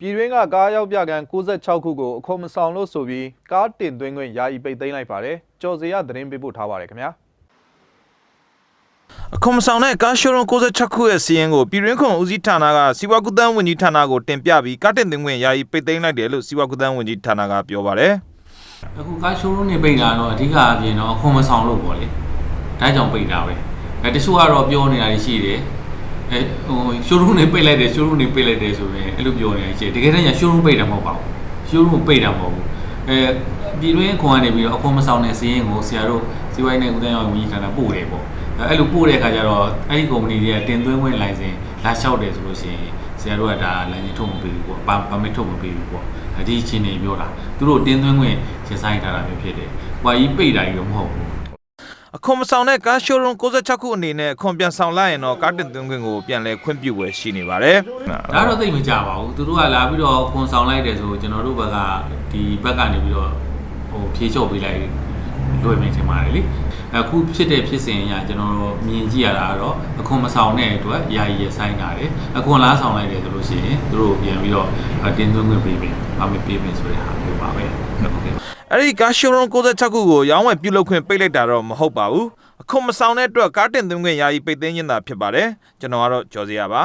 ပြည်တွင်းကကားရောက်ပြကန်66ခုကိုအခွန်မဆောင်လို့ဆိုပြီးကားတင်သွင်းခွင့်ယာယီပိတ်သိမ်းလိုက်ပါတယ်ကြော်စရာသတင်းပေးပို့ထားပါတယ်ခင်ဗျာအခွန်မဆောင်တဲ့ကားရှိုးရုံး66ခုရဲ့စီးရင်ကိုပြည်တွင်းခွန်ဦးစီးဌာနကစီးပွားကူးသန်းဝန်ကြီးဌာနကိုတင်ပြပြီးကားတင်သွင်းခွင့်ယာယီပိတ်သိမ်းလိုက်တယ်လို့စီးပွားကူးသန်းဝန်ကြီးဌာနကပြောပါတယ်အခုကားရှိုးရုံးနေပိတ်တာတော့အဓိကအပြင်တော့အခွန်မဆောင်လို့ပေါ့လေဒါကြောင့်ပိတ်တာပဲအဲတချို့ကတော့ပြောနေတာရှိတယ် အဲဟိုရှိုးရုံးနေပိတ်လိုက်တယ်ရှိုးရုံးနေပိတ်လိုက်တယ်ဆိုရင်အဲ့လိုပြောနေတာရှိတယ်တကယ်တမ်းကျရှိုးရုံးပိတ်တာမဟုတ်ပါဘူးရှိုးရုံးပိတ်တာမဟုတ်ဘူးအဲပြည်တွင်းအခွန်ကနေပြီးတော့အခွန်မဆောင်တဲ့စီးရင်ကိုဆရာတို့စီးပွားရေးနဲ့ဦးတန်းရောဝန်ကြီးဌာနပို့တယ်ပေါ့အဲအဲ့လိုပို့တဲ့အခါကျတော့အဲ့ဒီကုမ္ပဏီတွေကတင်သွင်းခွင့်လိုင်စင်လာလျှောက်တယ်ဆိုလို့ရှိရင်ဆရာတို့ကဒါလိုင်စင်ထုတ်မပေးဘူးပေါ့ပါပါမစ်ထုတ်မပေးဘူးပေါ့ဒီအချင်းနေပြောတာသူတို့တင်သွင်းခွင့်ရှင်းဆိုင်ထားတာမျိုးဖြစ်တယ်။ဟွာကြီးပိတ်တာကြီးတော့မဟုတ်ဘူး အခွန်မဆောင်တဲ့ကားရှိုးရုံး66ခုအနေနဲ့အခွန်ပြန်ဆောင်လိုက်ရင်တော့ကားတင်သွင်းခွင့်ကိုပြန်လည်ခွင့်ပြုဝယ်ရှိနေပါတယ်။ဒါတော့သိပ်မကြပါဘူး။သူတို့ကလာပြီးတော့ခွန်ဆောင်လိုက်တယ်ဆိုကျွန်တော်တို့ဘက်ကဒီဘက်ကနေပြီးတော့ဟိုဖြေချော့ပေးလိုက်လွယ်မယ်ထင်ပါတယ်လေ။အခုဖြစ်တဲ့ဖြစ်စဉ်အရကျွန်တော်တို့မြင်ကြည့်ရတာကတော့အခွန်မဆောင်တဲ့အတွက်ယာယီရဆိုင်တာတယ်။အခွန်လားဆောင်လိုက်တယ်ဆိုလို့ရှိရင်သူတို့ပြန်ပြီးတော့တင်သွင်းခွင့်ပေးမယ်။ဘာမှပေးမယ်ဆိုတဲ့ဟာမျိုးပါပဲ။ဟုတ်ကဲ့ အဲ့ဒီကားရှိုးရုံး66ခုကိုရောင်းဝယ်ပြုလုပ်ခွင့်ပိတ်လိုက်တာတော့မဟုတ်ပါဘူးအခွန်မဆောင်တဲ့အတွက်ကားတင်သွင်းခွင့်ယာယီပိတ်သိမ်းခြင်းသာဖြစ်ပါတယ်ကျွန်တော်ကတော့ကြော်စရာပါ